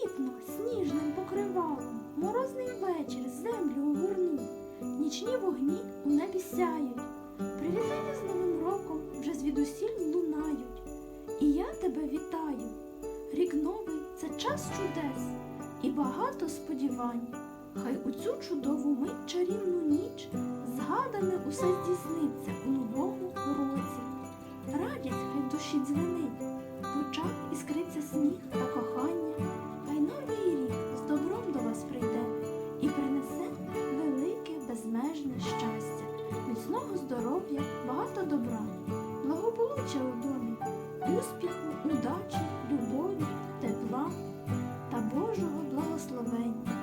Квітно сніжним покривалом, морозний вечір землю огорнув, нічні вогні у небі сяють, привітання з Новим роком вже звідусіль лунають. І я тебе вітаю. Рік новий це час чудес і багато сподівань. Хай у цю чудову мить чарівну ніч згадане усе здійсниться у новому році. Радість хай в душі дзвенить, в очах іскриться сміх та кохання. міцного здоров'я, багато добра, благополуччя у домі, успіху, удачі, любові, тепла та Божого благословення.